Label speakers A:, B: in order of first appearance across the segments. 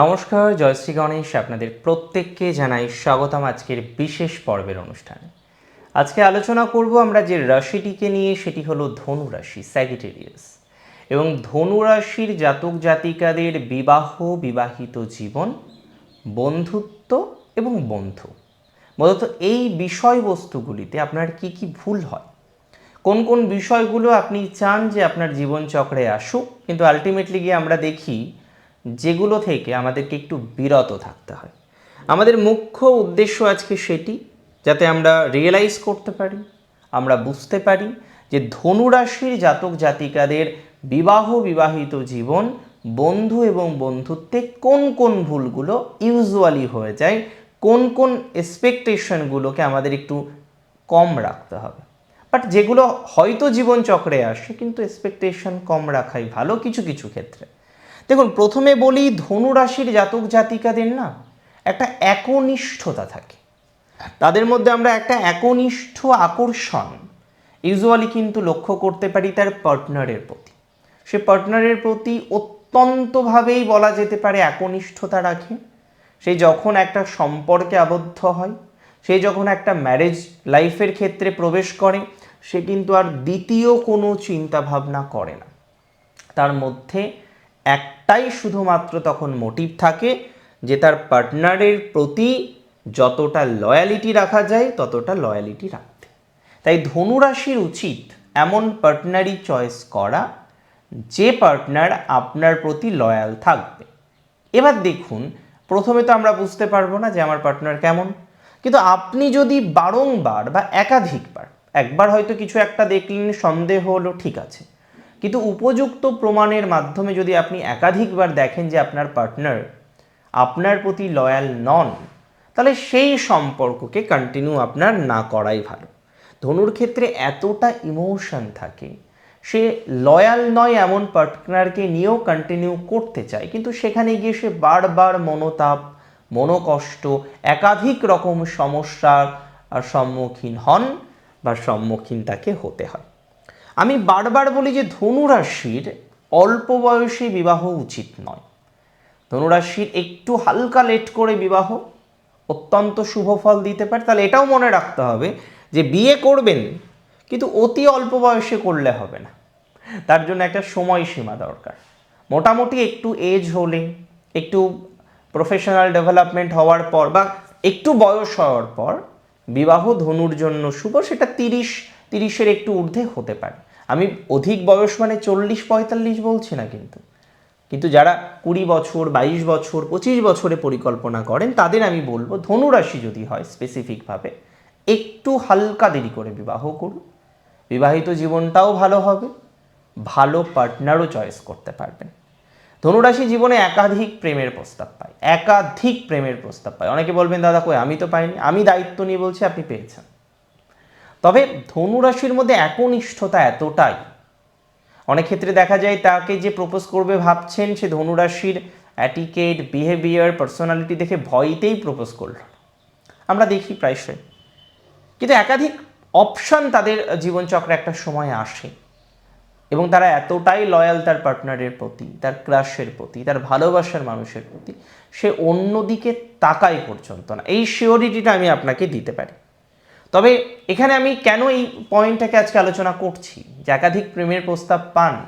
A: নমস্কার জয়শ্রী গণেশ। আপনাদের প্রত্যেককে জানাই স্বাগতম আজকের বিশেষ পর্বের অনুষ্ঠানে। আজকে আলোচনা করব আমরা যে রাশিটিকে নিয়ে, সেটি হলো ধনু রাশি স্যাগিটেরিয়াস এবং ধনু রাশির জাতক জাতিকাদের বিবাহ, বিবাহিত জীবন, বন্ধুত্ব এবং বন্ধু। মূলত এই বিষয়বস্তুগুলিতে আপনার কি কি ভুল হয়? কোন কোন বিষয়গুলো আপনি চান যে আপনার জীবনচক্রে আসুক, কিন্তু আলটিমেটলি গিয়ে আমরা দেখি যেগুলো থেকে আমাদেরকে একটু বিরত থাকতে হয়। আমাদের মুখ্য উদ্দেশ্য আজকে সেটি, যাতে আমরা রিয়েলাইজ করতে পারি, আমরা বুঝতে পারি যে ধনুরাশির জাতক জাতিকাদের বিবাহ বিবাহিত জীবন বন্ধু এবং বন্ধুত্বে কোন কোন ভুলগুলো ইউজুয়ালি হয়ে যায়, কোন কোন এক্সপেকটেশনগুলোকে আমাদের একটু কম রাখতে হবে। বাট যেগুলো হয়তো জীবনচক্রে আসে, কিন্তু এক্সপেকটেশন কম রাখাই ভালো কিছু কিছু ক্ষেত্রে। দেখুন, প্রথমে বলি ধনু রাশির জাতক জাতিকাদের না একটা একনিষ্ঠতা থাকে। তাদের মধ্যে আমরা একটা একনিষ্ঠ আকর্ষণ ইউজুয়ালি কিন্তু লক্ষ্য করতে পারি তার পার্টনারের প্রতি। সে পার্টনারের প্রতি অত্যন্তভাবেই বলা যেতে পারে একনিষ্ঠতা রাখে। সে যখন একটা সম্পর্কে আবদ্ধ হয়, সে যখন একটা ম্যারেজ লাইফের ক্ষেত্রে প্রবেশ করে, সে কিন্তু আর দ্বিতীয় কোনো চিন্তা ভাবনা করে না। তার মধ্যে একটাই শুধুমাত্র তখন মোটিভ থাকে যে তার পার্টনারের প্রতি যতটা লয়ালিটি রাখা যায়, ততটা লয়ালিটি রাখতে। তাই ধনুরাশির উচিত এমন পার্টনারই চয়েস করা যে পার্টনার আপনার প্রতি লয়াল থাকবে। এবার দেখুন, প্রথমে তো আমরা বুঝতে পারব না যে আমার পার্টনার কেমন। কিন্তু আপনি যদি বারংবার বা একাধিকবার, একবার হয়তো কিছু একটা দেখলেন, সন্দেহ হলো, ঠিক আছে। কিন্তু উপযুক্ত প্রমাণের মাধ্যমে যদি আপনি একাধিকবার দেখেন যে আপনার পার্টনার আপনার প্রতি লয়াল নন, তাহলে সেই সম্পর্ককে কন্টিনিউ আপনার না করাই ভালো। ধনুর ক্ষেত্রে এতটা ইমোশন থাকে, সে লয়াল নয় এমন পার্টনারকে নিয়েও কন্টিনিউ করতে চায়, কিন্তু সেখানে গিয়ে সে বারবার মনোতাপ, মনোকষ্ট, একাধিক রকম সমস্যার সম্মুখীন হন বা সম্মুখীন তাকে হতে হয়। আমি বারবার বলি যে ধনুরাশির অল্প বয়সে বিবাহ উচিত নয়। ধনুরাশির একটু হালকা লেট করে বিবাহ অত্যন্ত শুভ ফল দিতে পারে। তাহলে এটাও মনে রাখতে হবে যে বিয়ে করবেন, কিন্তু অতি অল্প বয়সে করলে হবে না। তার জন্য একটা সময়সীমা দরকার। মোটামুটি একটু এজ হলে, একটু প্রফেশনাল ডেভেলপমেন্ট হওয়ার পর বা একটু বয়স হওয়ার পর বিবাহ ধনুর জন্য শুভ, সেটা তিরিশ তিরিশের একটু ঊর্ধ্বে হতে পারে। আমি অধিক বয়স মানে চল্লিশ, পঁয়তাল্লিশ বলছি না কিন্তু। কিন্তু যারা কুড়ি বছর, বাইশ বছর, পঁচিশ বছরে পরিকল্পনা করেন, তাদের আমি বলব ধনুরাশি যদি হয় স্পেসিফিকভাবে একটু হালকা দেরি করে বিবাহ করুন। বিবাহিত জীবনটাও ভালো হবে, ভালো পার্টনারও চয়েস করতে পারবেন। ধনুরাশি জীবনে একাধিক প্রেমের প্রস্তাব পায়, একাধিক প্রেমের প্রস্তাব পায়। অনেকে বলবেন, দাদা কই, আমি তো পাইনি, আমি দায়িত্ব নিয়ে বলছি, আপনি পেয়েছেন। তবে ধনুরাশির মধ্যে একনিষ্ঠতা এতটাই। অনেক ক্ষেত্রে দেখা যায় তাকে যে প্রপোজ করবে ভাবছেন, সে ধনুরাশির অ্যাটিকেট বিহেভিয়ার পার্সোনালিটি দেখে ভয়তেই প্রপোজ করল। আমরা দেখি প্রায়শই। কিন্তু একাধিক অপশন তাদের জীবনচক্রে একটা সময় আসে। এবং তারা এতটাই লয়াল তার পার্টনারের প্রতি, তার ক্রাশের প্রতি, তার ভালোবাসার মানুষের প্রতি, সে অন্যদিকে তাকাই পর্যন্ত না। এই শিওরিটিটা আমি আপনাকে দিতে পারি। তবে এখানে আমি কেন এই পয়েন্টটাকে আজকে আলোচনা করছি? যে একাধিক প্রেমের প্রস্তাব পান।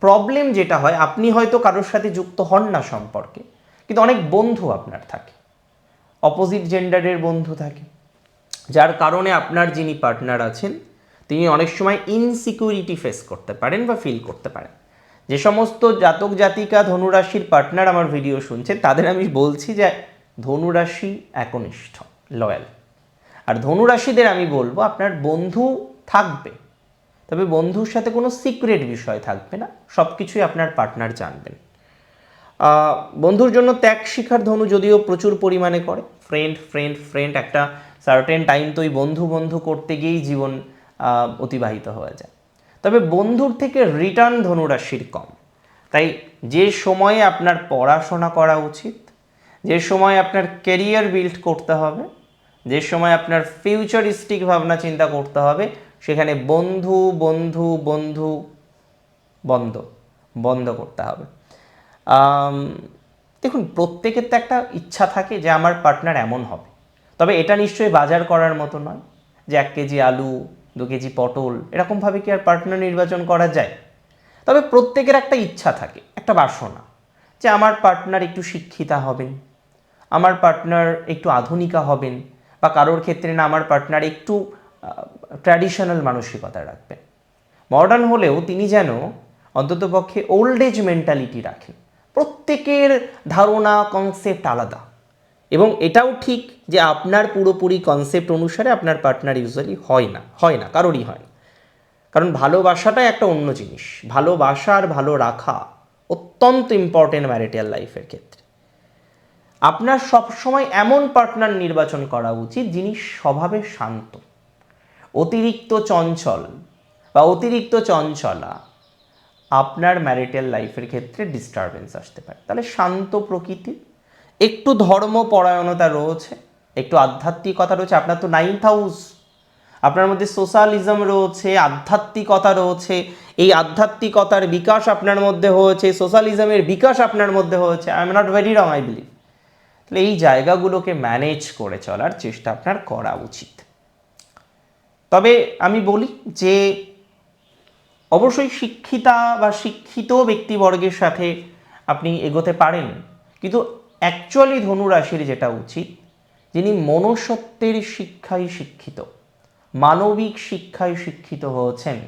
A: প্রবলেম যেটা হয়, আপনি হয়তো কারোর সাথে যুক্ত হন না সম্পর্কে, কিন্তু অনেক বন্ধু আপনার থাকে। অপোজিট জেন্ডারের বন্ধু থাকে। যার কারণে আপনার যিনি পার্টনার আছেন, তিনি অনেক সময় ইনসিকিউরিটি ফেস করতে পারেন বা ফিল করতে পারেন। যে সমস্ত জাতক, জাতিকা, ধনুরাশির পার্টনার আমার ভিডিও শুনছে তাদের আমি বলছি যে ধনুরাশি একনিষ্ঠ লয়াল আর ধনুরাশিদের আমি বলব, আপনার বন্ধু থাকবে, তবে বন্ধুর সাথে কোনো সিক্রেট বিষয় থাকবে না সব কিছুই আপনার পার্টনার জানবেন। বন্ধুর জন্য ত্যাগ শিখার ধনু যদিও প্রচুর পরিমাণে করে ফ্রেন্ড ফ্রেন্ড ফ্রেন্ড একটা সার্টেন টাইম তো ওই বন্ধু বন্ধু করতে গিয়েই জীবন অতিবাহিত হয়ে যায়। তবে বন্ধুর থেকে রিটার্ন ধনুরাশির কম, তাই যে সময়ে আপনার পড়াশোনা করা উচিত, যে সময় আপনার কেরিয়ার বিল্ড করতে হবে যে সময় আপনার ফিউচারিস্টিক ভাবনা চিন্তা করতে হবে, সেখানে বন্ধু বন্ধু বন্ধু, বন্ধ বন্ধ করতে হবে। দেখুন, প্রত্যেকের তো একটা ইচ্ছা থাকে যে আমার পার্টনার এমন হবে। তবে এটা নিশ্চয়ই বাজার করার মতো নয় যে এক কেজি আলু, দু কেজি পটল, এরকমভাবে কি আর পার্টনার নির্বাচন করা যায়? তবে প্রত্যেকের একটা ইচ্ছা থাকে, একটা বাসনা যে আমার পার্টনার একটু শিক্ষিতা হবেন, আমার পার্টনার একটু আধুনিকা হবেন বা কারোর ক্ষেত্রে না আমার পার্টনার একটু ট্র্যাডিশনাল মানসিকতা রাখবেন মডার্ন হলেও তিনি যেন অন্ততপক্ষে ওল্ড এজ মেন্টালিটি রাখেন। প্রত্যেকের ধারণা কনসেপ্ট আলাদা। এবং এটাও ঠিক যে আপনার পুরোপুরি কনসেপ্ট অনুসারে আপনার পার্টনার ইউজুয়ালি হয় না হয় না, কারোরই হয় না। কারণ ভালোবাসাটাই একটা অন্য জিনিস। ভালোবাসা আর ভালো রাখা অত্যন্ত ইম্পর্টেন্ট ম্যারিটাল লাইফের ক্ষেত্রে। আপনার সবসময় এমন পার্টনার নির্বাচন করা উচিত যিনি স্বভাবে শান্ত, অতিরিক্ত চঞ্চল বা অতিরিক্ত চঞ্চলা। আপনার ম্যারিটাল লাইফের ক্ষেত্রে ডিস্টারবেন্স আসতে পারে। তাহলে শান্ত প্রকৃতি, একটু ধর্মপরায়ণতা রয়েছে, একটু আধ্যাত্মিকতা রয়েছে, আপনার তো নাইন্থ হাউস আপনার মধ্যে সোশ্যালিজম রয়েছে, আধ্যাত্মিকতা রয়েছে, এই আধ্যাত্মিকতার বিকাশ আপনার মধ্যে হয়েছে সোশ্যালিজমের বিকাশ আপনার মধ্যে হয়েছে I am not very wrong I believe এই জায়গাগুলোকে ম্যানেজ করে চলার চেষ্টা আপনার করা উচিত। তবে আমি বলি যে, অবশ্যই শিক্ষিতা বা শিক্ষিত ব্যক্তিবর্গের সাথে আপনি এগোতে পারেন। কিন্তু অ্যাকচুয়ালি ধনুরাশির যেটা উচিত, যিনি মনসত্বের শিক্ষায় শিক্ষিত, মানবিক শিক্ষায় শিক্ষিত হয়েছেন,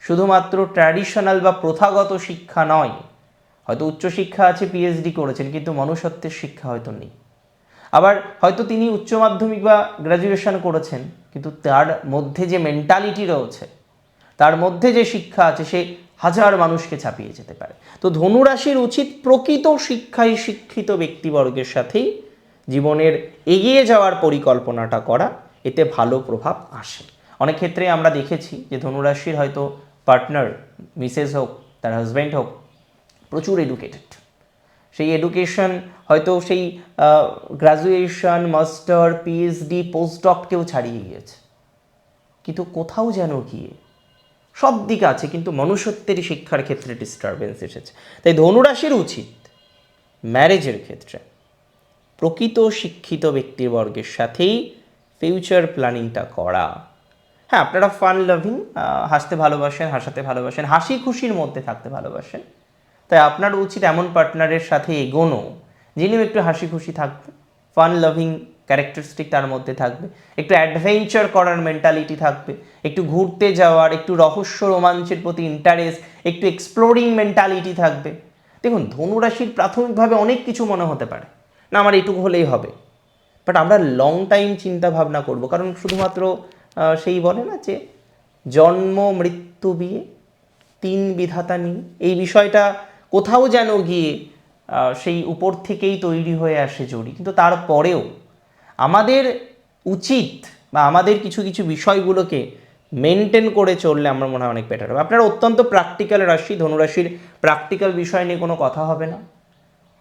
A: শুধুমাত্র ট্র্যাডিশনাল বা প্রথাগত শিক্ষা নয় হয়তো উচ্চশিক্ষা আছে পিএইচডি করেছেন, কিন্তু মনুষ্যত্বের শিক্ষা হয়তো নেই। আবার হয়তো তিনি উচ্চ মাধ্যমিক বা গ্র্যাজুয়েশন করেছেন, কিন্তু তার মধ্যে যে মেন্টালিটি রয়েছে, তার মধ্যে যে শিক্ষা আছে, সে হাজার মানুষকে ছাপিয়ে যেতে পারে। তো ধনুরাশির উচিত প্রকৃত শিক্ষায় শিক্ষিত ব্যক্তিবর্গের সাথেই জীবনের এগিয়ে যাওয়ার পরিকল্পনাটা করা, এতে ভালো প্রভাব আসে। অনেক ক্ষেত্রে আমরা দেখেছি যে ধনুরাশির হয়তো পার্টনার মিসেস হোক, তার হাজব্যান্ড হোক প্রচুর এডুকেটেড সেই এডুকেশন হয়তো সেই গ্রাজুয়েশন মাস্টার পিএইচডি পোস্টডককেও ছাড়িয়ে গিয়েছে। কিন্তু কোথাও যেন গিয়ে সব দিক আছে, কিন্তু মনুষ্যত্বের শিক্ষার ক্ষেত্রে ডিস্টারবেন্স এসেছে। তাই ধনুরাশির উচিত ম্যারেজের ক্ষেত্রে প্রকৃত শিক্ষিত ব্যক্তিবর্গের সাথেই ফিউচার প্ল্যানিংটা করা। হ্যাঁ আপনারা ফান লাভিং হাসতে ভালোবাসেন, হাসাতে ভালোবাসেন হাসি খুশির মধ্যে থাকতে ভালোবাসেন। তাই আপনার উচিত এমন পার্টনারের সাথে এগোনো, যিনিও একটু হাসি খুশি থাকবে ফান লাভিং ক্যারেক্টারিস্টিক তার মধ্যে থাকবে, একটু অ্যাডভেঞ্চার করার মেন্টালিটি থাকবে, একটু ঘুরতে যাওয়ার, একটু রহস্য রোমাঞ্চের প্রতি ইন্টারেস্ট একটু এক্সপ্লোরিং মেন্টালিটি থাকবে। দেখুন, ধনুরাশির প্রাথমিকভাবে অনেক কিছু মনে হতে পারে, না আমার এটুকু হলেই হবে। বাট আমরা লং টাইম চিন্তা ভাবনা করব, কারণ শুধুমাত্র সেই বলে না যে, জন্ম, মৃত্যু বিয়ে, তিন বিধাতা নিয়ে, এই বিষয়টা কোথাও যেন গিয়ে সেই উপর থেকেই তৈরি হয়ে আসে জড়ি। কিন্তু তারপরেও আমাদের উচিত বা আমাদের কিছু কিছু বিষয়গুলোকে মেনটেন করে চললে আমার মনে হয় অনেক বেটার হবে। আপনারা অত্যন্ত প্র্যাকটিক্যাল রাশি, ধনুরাশির প্র্যাকটিক্যাল বিষয় নিয়ে কোনো কথা হবে না।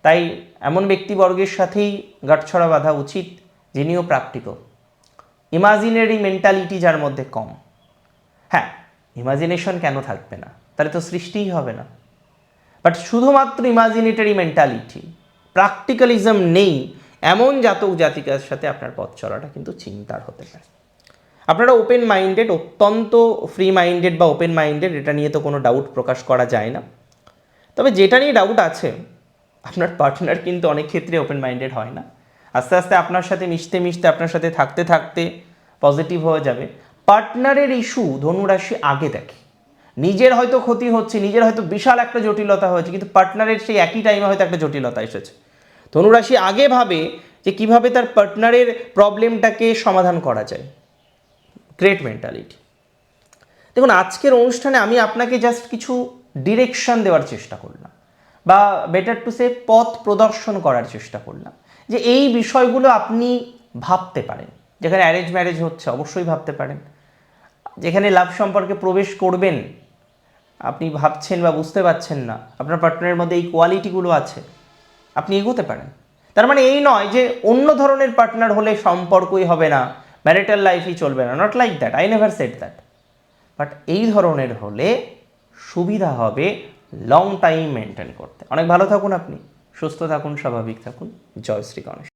A: তাই এমন ব্যক্তিবর্গের সাথেই গাঁটছড়া বাঁধা উচিত যিনিও প্র্যাকটিক্যাল ইমাজিনারি মেন্টালিটি যার মধ্যে কম। হ্যাঁ ইমাজিনেশন কেন থাকবে না? তাহলে তো সৃষ্টিই হবে না। বাট শুধুমাত্র ইমাজিনেটারি মেন্টালিটি প্র্যাকটিক্যালিজম নেই। এমন জাতক জাতিকার সাথে আপনার পথ চলাটা কিন্তু চিন্তার হতে পারে। আপনারা ওপেন মাইন্ডেড অত্যন্ত ফ্রি মাইন্ডেড বা ওপেন মাইন্ডেড এটা নিয়ে তো কোনো ডাউট প্রকাশ করা যায় না। তবে যেটা নিয়ে ডাউট আছে, আপনার পার্টনার কিন্তু অনেক ক্ষেত্রে ওপেন মাইন্ডেড হয় না। আস্তে আস্তে আপনার সাথে মিশতে মিশতে, আপনার সাথে থাকতে থাকতে পজিটিভ হয়ে যাবে। পার্টনারের ইস্যু ধনুরাশি আগে দেখে। নিজের হয়তো ক্ষতি হচ্ছে, নিজের হয়তো বিশাল একটা জটিলতা হয়েছে, কিন্তু পার্টনারের সেই একই টাইমে হয়তো একটা জটিলতা এসেছে। ধনুরাশি আগে ভাবে যে কীভাবে তার পার্টনারের প্রবলেমটাকে সমাধান করা যায়। গ্রেট মেন্টালিটি দেখুন, আজকের অনুষ্ঠানে আমি আপনাকে জাস্ট কিছু ডিরেকশন দেওয়ার চেষ্টা করলাম, বা বেটার টু সে পথ প্রদর্শন করার চেষ্টা করলাম, যে এই বিষয়গুলো আপনি ভাবতে পারেন। যেখানে অ্যারেঞ্জ ম্যারেজ হচ্ছে, অবশ্যই ভাবতে পারেন। যেখানে লাভ সম্পর্কে প্রবেশ করবেন আপনি ভাবছেন বা বুঝতে পারছেন না, আপনার পার্টনারের মধ্যে এই কোয়ালিটিগুলো আছে, আপনি এগোতে পারেন। তার মানে এই নয় যে অন্য ধরনের পার্টনার হলে সম্পর্কই হবে না ম্যারিটাল লাইফই চলবে না not like that I never set that but এই ধরনের হলে সুবিধা হবে লং টাইম মেনটেন করতে। অনেক ভালো থাকুন আপনি, সুস্থ থাকুন, স্বাভাবিক থাকুন। জয় শ্রী গণেশ।